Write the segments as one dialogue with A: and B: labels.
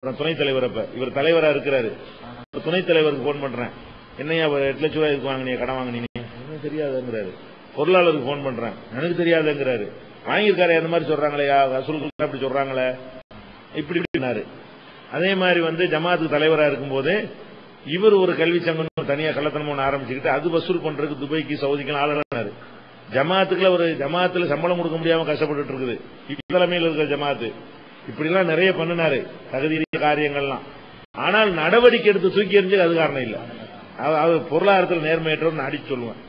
A: துணைத் தலைவர் அப்ப. இவர் தலைவரா இருக்கிறாரு. துணைத் தலைவருக்கு போன் பண்றேன். என்னையா எட்டு லட்ச ரூபாய் இதுக்கு வாங்கினீங்க? கடன் வாங்கினீங்க. எனக்கு தெரியாதுங்கிறாரு. பொருளாளருக்கு போன் பண்றேன். எனக்கு தெரியாதுங்கிறாரு. வாங்கியிருக்காரு அந்த மாதிரி சொல்றாங்களேயா வசூலுக்கு அப்படி சொல்றாங்களே. இப்படி இப்படினாரு அதே மாதிரி வந்து ஜமாத்துக்கு தலைவரா இருக்கும்போது இவர் ஒரு கல்வி சங்கம் தனியா கள்ளத்தனம் ஒண்ணு ஆரம்பிச்சுக்கிட்டு அது வசூல் பண்றதுக்கு துபாய்க்கு சவுதிக்கு ஆளுநர் ஜமாத்துக்குள்ள ஒரு ஜமாத்துல சம்பளம் கொடுக்க முடியாம கஷ்டப்பட்டுட்டு இருக்குது. தலைமையில் இருக்கிற ஜமாத்து. இப்படி எல்லாம் நிறைய பண்ணினாரு தகுதி காரியங்கள்லாம். ஆனால் நடவடிக்கை எடுத்து தூக்கி எறிஞ்சது அது காரணம் இல்ல. அவர் பொருளாதாரத்தில் நேர்மையற்றவர் நான் அடிச்சு சொல்லுவேன்.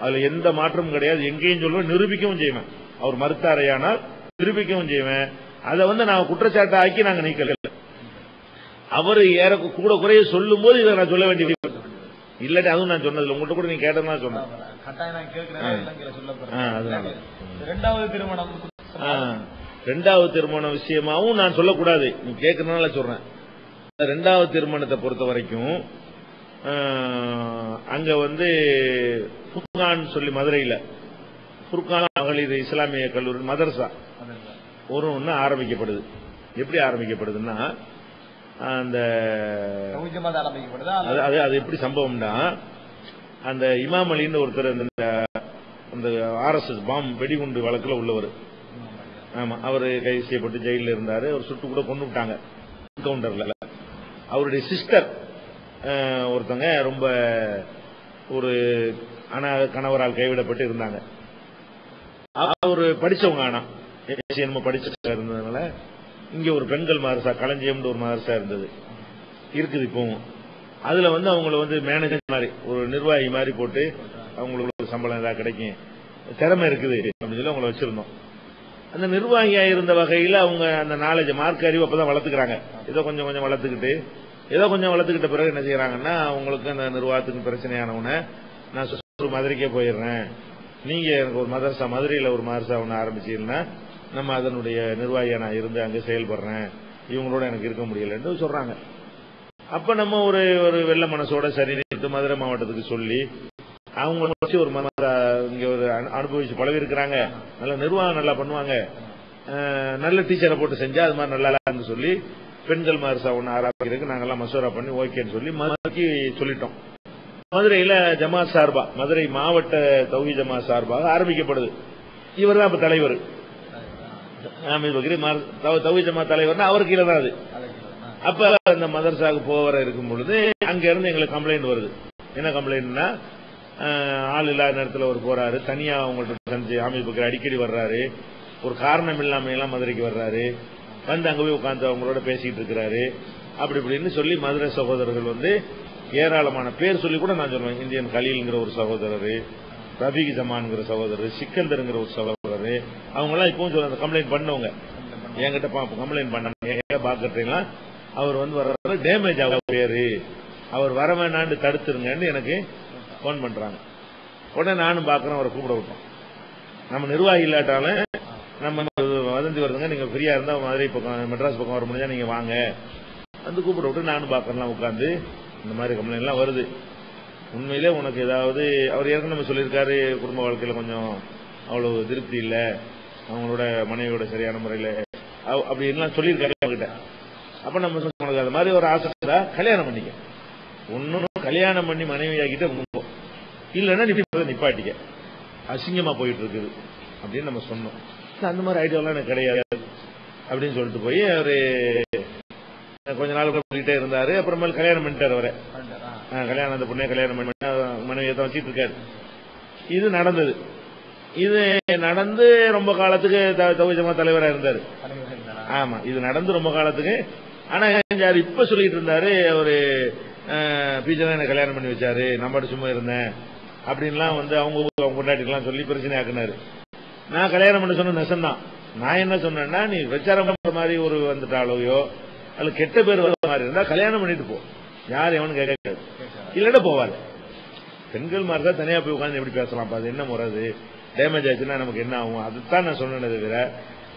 A: அதுல எந்த மாற்றமும் கிடையாது. எங்கேயும் சொல்லுவேன் நிரூபிக்கவும் செய்வேன். அவர் மறுத்தாரையானால் நிரூபிக்கவும் செய்வேன். அதை வந்து நான் குற்றச்சாட்டை ஆக்கி நாங்க நீக்கல. அவர் ஏற கூட குறைய சொல்லும் போது இதை நான் சொல்ல வேண்டிய இல்லாட்டி அதுவும் நான் சொன்னதில்லை. உங்கள்கிட்ட கூட நீங்க கேட்டதா சொன்னேன்.
B: ரெண்டாவது திருமணம்.
A: ரெண்டாவது திருமண விஷயமாவும் நான் சொல்லக்கூடாது. நீ கேட்கறதுனால சொல்றேன். ரெண்டாவது திருமணத்தை பொறுத்த வரைக்கும் அங்க வந்து ஃபுர்கான் சொல்லி மதுரையில ஃபுர்கான் மகளிர் இஸ்லாமிய கல்லூரி மதரசா ஒரு ஒன்று ஆரம்பிக்கப்படுது. எப்படி ஆரம்பிக்கப்படுதுன்னா அந்த அது அது எப்படி சம்பவம்னா அந்த இமாம் அலின்னு ஒருத்தர் அந்த அந்த ஆர்எஸ்எஸ் பாம் வெடிகுண்டு வழக்குல உள்ளவர். ஆமா அவர் கைது செய்யப்பட்டு ஜெயிலில் இருந்தாரு. அவர் சுட்டு கூட கொண்டு விட்டாங்க. கவுண்டர்ல அவருடைய சிஸ்டர் ஒருத்தவங்க ரொம்ப ஒரு அனா கணவரால் கைவிடப்பட்டு இருந்தாங்க. அவர் படிச்சவங்க ஆனா. நம்ம படிச்ச இருந்ததுனால இங்க ஒரு பெண்கள் மதரசா களஞ்சியம்னு ஒரு மதரசா இருந்தது. இருக்குது இப்பவும். அதுல வந்து அவங்கள வந்து மேனேஜர் மாதிரி ஒரு நிர்வாகி மாதிரி போட்டு அவங்களுக்கு ஒரு சம்பளம் ஏதாவது கிடைக்கும். திறமை இருக்குது அப்படின்னு சொல்லி அவங்கள வச்சிருந்தோம். அந்த நிர்வாகியா இருந்த வகையில அவங்க அந்த நாலேஜ் மார்க் அறிவு அப்பதான் வளர்த்துக்கிறாங்க. ஏதோ கொஞ்சம் கொஞ்சம் வளர்த்துக்கிட்டு ஏதோ கொஞ்சம் வளர்த்துக்கிட்ட பிறகு என்ன செய்யறாங்கன்னா அவங்களுக்கு அந்த நிர்வாகத்துக்கு பிரச்சனையானவன நான் ஒரு மதுரைக்கே போயிடுறேன். நீங்க எனக்கு ஒரு மதரசா மதுரையில ஒரு மதரசா ஒன்று ஆரம்பிச்சீங்கன்னா நம்ம அதனுடைய நிர்வாகியா நான் இருந்து அங்கே செயல்படுறேன். இவங்களோட எனக்கு இருக்க முடியலன்னு சொல்றாங்க. அப்ப நம்ம ஒரு ஒரு வெள்ள மனசோட சரி நினைத்து மதுரை மாவட்டத்துக்கு சொல்லி அவங்க வச்சு ஒரு இங்க ஒரு அனுபவிச்சு பழகி இருக்கிறாங்க நல்ல நிர்வாகம் நல்லா பண்ணுவாங்க. நல்ல டீச்சரை போட்டு செஞ்சா அது மாதிரி நல்லா சொல்லி பெண்கள் மதரசா ஒன்று ஆரம்பிக்கிறதுக்கு நாங்கெல்லாம் மசோரா பண்ணி ஓகேன்னு சொல்லி மதுரைக்கு சொல்லிட்டோம். மதுரையில ஜமாத் சார்பா மதுரை மாவட்ட தௌஹி ஜமாத் சார்பாக ஆரம்பிக்கப்படுது. இவர் தான் இப்ப தலைவர். ஆமீர் பக்ரி தௌஹி ஜமாத் தலைவர்னா அவர் கீழே தான் அது. அப்ப அந்த மதரசாவுக்கு போவர இருக்கும் பொழுது அங்க இருந்து எங்களுக்கு கம்ப்ளைண்ட் வருது. என்ன கம்ப்ளைண்ட்னா ஆள் இல்லாத நேரத்தில் அவர் போறாரு. தனியா அவங்கள்ட்ட செஞ்சு அமைப்புக்கு அடிக்கடி வர்றாரு. ஒரு காரணம் இல்லாம எல்லாம் மதுரைக்கு வர்றாரு. வந்து அங்க போய் உட்காந்து அவங்களோட பேசிட்டு இருக்கிறாரு. அப்படி இப்படின்னு சொல்லி மதுரை சகோதரர்கள் வந்து ஏராளமான பேர் சொல்லி கூட நான் சொல்லுவேன் இந்தியன் கலீல்ங்கிற ஒரு சகோதரர் ரபிக் ஜமான்ங்கிற சகோதரர் சிக்கந்தருங்கிற ஒரு சகோதரர் அவங்கெல்லாம் இப்பவும் சொல்ல கம்ப்ளைண்ட் பண்ணவங்க. என்கிட்ட கம்ப்ளைண்ட் பண்ண ஏன் பாக்கட்டீங்களா அவர் வந்து வர்றாரு டேமேஜ் ஆகும் பேரு அவர் வர வேணான்னு தடுத்துருங்கன்னு எனக்கு ஃபோன் பண்றாங்க. உடனே நானும் பாக்குறேன் அவரை கூப்பிட விட்டோம். நம்ம நிர்வாகி இல்லாட்டாலும் நம்ம வதந்தி வருதுங்க நீங்க ஃப்ரீயா இருந்தா மதுரை பக்கம் மெட்ராஸ் பக்கம் வர முடிஞ்சா நீங்க வாங்க. வந்து கூப்பிட விட்டு நானும் பார்க்கறலாம் உட்காந்து இந்த மாதிரி கம்ப்ளைண்ட் எல்லாம் வருது. உண்மையிலே உனக்கு ஏதாவது அவர் ஏற்கனவே சொல்லியிருக்காரு குடும்ப வாழ்க்கையில கொஞ்சம் அவ்வளவு திருப்தி இல்லை அவங்களோட மனைவியோட சரியான முறையில அப்படி எல்லாம் சொல்லியிருக்காரு அவங்ககிட்ட அப்ப நம்ம சொன்னோம், உனக்கு அது மாதிரி ஒரு ஆசை இருந்தா கல்யாணம் பண்ணிக்க. ஒன்னும் கல்யாணம் பண்ணி மனைவி இல்லைன்னா நிப்பாட்டிக்க. அசிங்கமா போயிட்டு இருக்குது அப்படின்னு நம்ம சொன்னோம். அந்த மாதிரி ஐடியாலாம் எனக்கு கிடையாது. அப்படின்னு சொல்லிட்டு போய் அவரு கொஞ்ச நாள் சொல்லிட்டே இருந்தாரு. அப்புறமேல் கல்யாணம் பண்ணிட்டாரு அவரை. கல்யாணம் அந்த பொண்ணே கல்யாணம் பண்ணி மனைவியை தான் வச்சிட்டு இருக்காரு இது நடந்தது. இது நடந்து ரொம்ப காலத்துக்கு தவிஜமா தலைவரா இருந்தாரு. ஆமா இது நடந்து ரொம்ப காலத்துக்கு. ஆனா யார் இப்ப சொல்லிட்டு இருந்தாரு அவரு பீஜா என்ன கல்யாணம் பண்ணி வச்சாரு. நம்மட்டு சும்மா இருந்தேன். அப்படின்லாம் வந்து அவங்க ஊர் அவங்க கொண்டாட்டிலாம் சொல்லி பிரச்சனை ஆக்குனாரு நான் கல்யாணம் பண்ண சொன்ன நெசந்தான் நான் என்ன சொன்னேன்னா நீ பிரச்சாரம் பண்ற மாதிரி ஒரு வந்துட்டாலோயோ அல்ல கெட்ட பேர் வர மாதிரி இருந்தா கல்யாணம் பண்ணிட்டு போ. யார் எவனு கேட்க இல்லைன்னா போவாரு. பெண்கள் மாதிரி தான் தனியா போய் உட்காந்து எப்படி பேசலாம் அது என்ன முறது டேமேஜ் ஆச்சுன்னா நமக்கு என்ன ஆகும்? அதுதான் நான் சொன்னேனே தவிர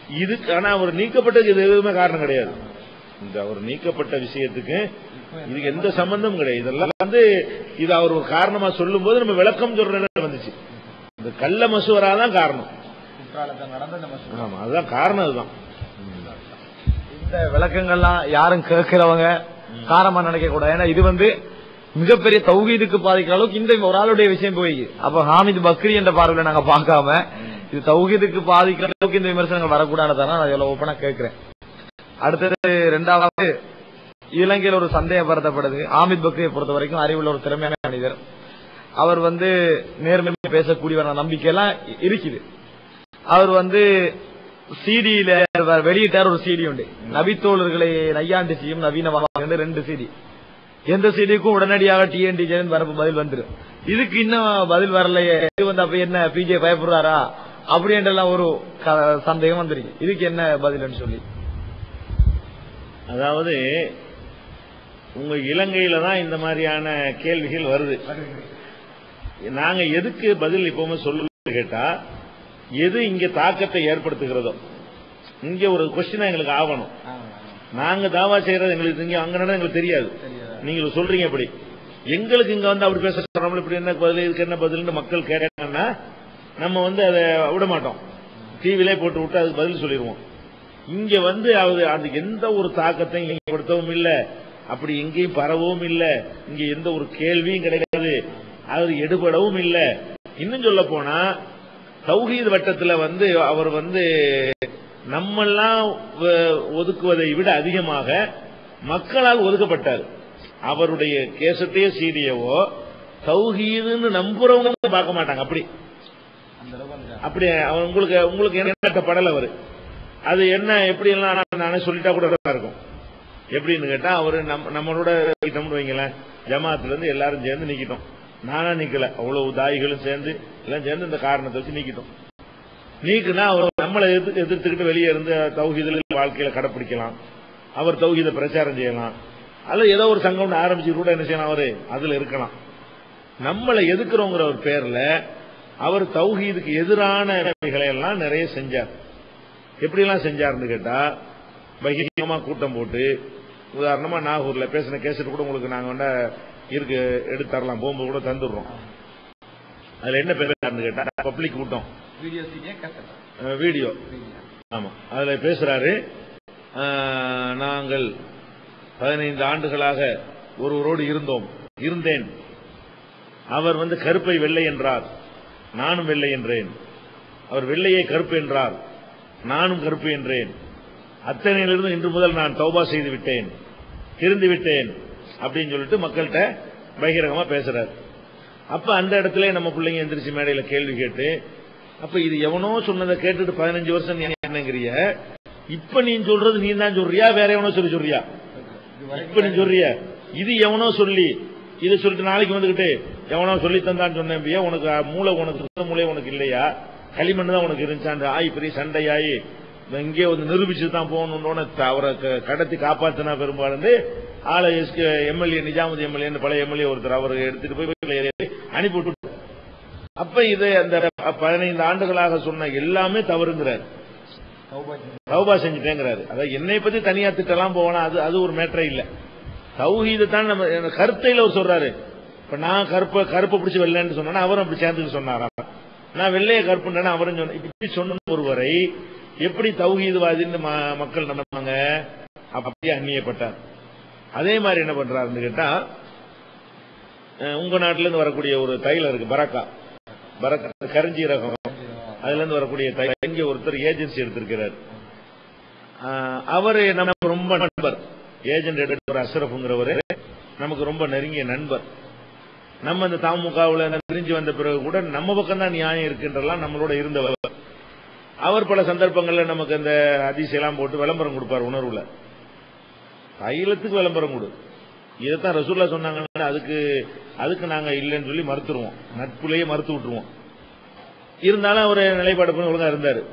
A: இதுக்கு ஆனா அவர் நீக்கப்பட்டதுக்கு இது எதுவுமே காரணம் கிடையாது. இந்த அவர் நீக்கப்பட்ட விஷயத்துக்கு இதுக்கு எந்த சம்பந்தமும் கிடையாது. இதெல்லாம் வந்து இது அவர் ஒரு காரணமா சொல்லும் போது நம்ம விளக்கம் சொல்றது வந்துச்சு. இந்த கள்ள மசூரா தான் காரணம். ஆமா அதுதான் காரணம் அதுதான்.
B: இந்த விளக்கங்கள்லாம் யாரும் கேட்கிறவங்க காரமா நினைக்க கூடாது ஏன்னா இது வந்து மிகப்பெரிய தௌஹீதுக்கு பாதிக்கிற அளவுக்கு இந்த ஒரு ஆளுடைய விஷயம் போய். அப்ப ஹாமித் பக்ரி என்ற பார்வையில நாங்க பார்க்காம இது தௌஹீதுக்கு பாதிக்கிற அளவுக்கு இந்த விமர்சனங்கள் வரக்கூடாதுதான் நான் இவ்வளவு ஓப்பனா கேட்கிறேன். அடுத்தது ரெண்டாவது இலங்கையில் ஒரு சந்தேகம் பரத்தப்படுது ஆமித் பக்ரியை பொறுத்த வரைக்கும் அறிவுள்ள ஒரு திறமையான மனிதர். அவர் வந்து நேர்மையை பேசக்கூடியவரான நம்பிக்கை எல்லாம் இருக்குது. அவர் வந்து சிடியில வெளியிட்டார் ஒரு சிடி உண்டு. நபித்தோழர்களை நையாண்டு செய்யும் நவீன ரெண்டு சிடி. எந்த சிடிக்கும் உடனடியாக டிஎன்டி வரப்பு பதில் வந்துரும். இதுக்கு இன்னும் பதில் வரலையே. இது வந்து அப்ப என்ன பிஜே பயப்படுறாரா? அப்படின்றலாம் ஒரு சந்தேகம் வந்திருக்கு இதுக்கு என்ன பதில்னு சொல்லி.
A: அதாவது உங்க இலங்கையில தான் இந்த மாதிரியான கேள்விகள் வருது. நாங்க எதுக்கு பதில் இப்பவுமே சொல்லுன்னு கேட்டா எது இங்க தாக்கத்தை ஏற்படுத்துகிறதோ. இங்க ஒரு கொஸ்டினா எங்களுக்கு ஆகணும். நாங்க தாவா செய்யறது எங்களுக்கு இங்க அங்க நடந்தது எங்களுக்கு தெரியாது. நீங்க சொல்றீங்க அப்படி எங்களுக்கு இங்க வந்து அப்படி பேச சொல்றோம் இப்படி என்ன பதில் இதுக்கு என்ன பதில்னு மக்கள் கேட்டாங்கன்னா நம்ம வந்து அதை விட மாட்டோம். டிவிலே போட்டு விட்டு அதுக்கு பதில் சொல்லிடுவோம். இங்க வந்து அது அது எந்த ஒரு தாக்கத்தையும் ஏற்படுத்தவும் இல்ல. அப்படி எங்கேயும் பரவவும் இல்ல. இங்க எந்த ஒரு கேள்வியும் கிடையாது. அது எடுபடவும் இல்ல. இன்னும் சொல்ல போனா தௌஹீத் வட்டத்துல வந்து அவர் வந்து நம்மெல்லாம் ஒதுக்குவதை விட அதிகமாக மக்களால் ஒதுக்கப்பட்டார். அவருடைய கேசத்தையோ சீடியவோ தௌஹீதுன்னு நம்புறவங்க பார்க்க மாட்டாங்க. அப்படி. அப்படி அவர் உங்களுக்கு உங்களுக்கு என்ன படல அவரு. அது என்ன எப்படி எல்லாம் நான் சொல்லிட்டா கூட இருக்கும். எப்படின்னு கேட்டா அவரு நம்ம நம்மளோட நீக்கிட்டோம்னு வைங்களேன் ஜமாத்துல இருந்து எல்லாரும் சேர்ந்து நீக்கிட்டோம். நானா நிக்கல. அவ்வளவு தாயிகளும் சேர்ந்து எல்லாம் சேர்ந்து இந்த காரணத்தை வச்சு நீக்கிட்டோம். நீக்குனா அவர் நம்மளை எதிர்த்து எதிர்த்துக்கிட்டு வெளியே இருந்து தௌஹீதில் வாழ்க்கையில கடைப்பிடிக்கலாம். அவர் தௌஹீத பிரச்சாரம் செய்யலாம். அல்ல ஏதோ ஒரு சங்கம் ஆரம்பிச்சு கூட என்ன செய்யலாம் அவரு? அதுல இருக்கலாம். நம்மளை எதுக்குறோங்கிற ஒரு பேர்ல அவர் தௌஹீதுக்கு எதிரான எல்லாம் நிறைய செஞ்சார். எப்படிலாம் செஞ்சாருன்னு கேட்டா பகிரங்கமா கூட்டம் போட்டு உதாரணமா நாகூர்ல பேசின கேசட் கூட உங்களுக்கு நாங்க வந்து இருக்கு எடுத்து தரலாம் போகும்போது கூட தந்துடுறோம். அதுல என்ன பேசுறாருன்னு கேட்டா பப்ளிக் கூட்டம்.
B: வீடியோ
A: ஆமா. அதுல பேசுறாரு நாங்கள் பதினைந்து ஆண்டுகளாக ஒருவரோடு இருந்தோம். இருந்தேன். அவர் வந்து கருப்பை வெள்ளை என்றார். நானும் வெள்ளை என்றேன். அவர் வெள்ளையை கருப்பு என்றார். நானும் கருப்பு என்றேன். அத்தனையிலிருந்து இன்று முதல் நான் தௌபா செய்து விட்டேன் திருந்து விட்டேன் அப்படின்னு சொல்லிட்டு மக்கள்கிட்ட பகிரங்கமா பேசுறார். அப்ப அந்த இடத்துல நம்ம பிள்ளைங்க எந்திரிச்சு மேடையில கேள்வி கேட்டு அப்ப இது எவனோ சொன்னதை கேட்டுட்டு பதினஞ்சு வருஷம் நீ என்னங்கிறிய இப்ப நீ சொல்றது நீ தான் சொல்றியா? வேற எவனோ சொல்லி சொல்றியா? இப்ப நீ சொல்றிய? இது எவனோ சொல்லி இது சொல்லிட்டு நாளைக்கு வந்துகிட்டு எவனோ சொல்லி தந்தான்னு சொன்னேன் உனக்கு மூளை உனக்கு சுத்த மூளை உனக்கு இல்லையா? களிமண் தான் உனக்கு இருந்துச்சான் ஆய் பெரிய சண்டையாயி இங்கே வந்து நிரூபிச்சு தான் போகணும்னு அவரை க- கடத்தி காப்பாத்தினா பெரும்பாலும் ஆளை எம்எல்ஏ நிஜாமுதி எம்எல்ஏ பழைய எம்எல்ஏ ஒருத்தர் அவரை எடுத்துட்டு போய் அனுப்பி விட்டு அப்ப இது அந்த பதினைந்து ஆண்டுகளாக சொன்ன எல்லாமே தவறுங்கிறார். தௌபா செஞ்சுட்டேங்கிறாரு. அதாவது என்னை பத்தி தனியா திட்டலாம் போனா அது அது ஒரு மேட்டரே இல்ல. தௌஹீது தான் நம்ம கருத்தையில் கருத்தையில அவர் சொல்றாரு. இப்ப நான் கருப்ப கருப்பை பிடிச்சி வெள்ளைன்னு சொன்னா அவரும் அப்படி சேர்ந்துக்க சொன்னாராம். நான் வெள்ளைய கருப்புன்னு அவரும் சொன்ன இப்படி சொன்ன ஒருவரை எப்படி தௌஹீதுவாதின்னு ம- மக்கள் நடந்தாங்க அப்படியே அந்நியப்பட்டார். அதே மாதிரி என்ன பண்றாருன்னு கேட்டா அஹ், உங்க நாட்டில இருந்து வரக்கூடிய ஒரு தைலம் இருக்கு பரக்கா. பரக்கா கரிஞ்சீரகம். அதுல இருந்து வரக்கூடிய தைலம். இங்க ஒருத்தர் ஏஜென்சி எடுத்திருக்கிறார். ஆஹ், அவரு நமக்கு ரொம்ப நண்பர். ஏஜென்ட் எடுக்கிற அஷ்ரஃப்ங்கிறவரு நமக்கு ரொம்ப நெருங்கிய நண்பர். நம்ம இந்த தாமுகாவில் பிரிஞ்சு வந்த பிறகு கூட நம்ம பக்கம் தான் நியாயம் இருக்குன்றலாம் நம்மளோட இருந்தவர். அவர் பல சந்தர்ப்பங்கள்ல நமக்கு அந்த அதிசயெல்லாம் போட்டு விளம்பரம் கொடுப்பார் உணர்வுல. தைலத்துக்கு விளம்பரம் கொடு. இதைத்தான் ரசூல்லா சொன்னாங்கன்னா அதுக்கு அதுக்கு நாங்க இல்லைன்னு சொல்லி மறுத்துருவோம். நட்புலேயே மறுத்து விட்டுருவோம். இருந்தாலும் அவர் நிலைப்பாடு பண்ணி ஒழுங்கா இருந்தாரு.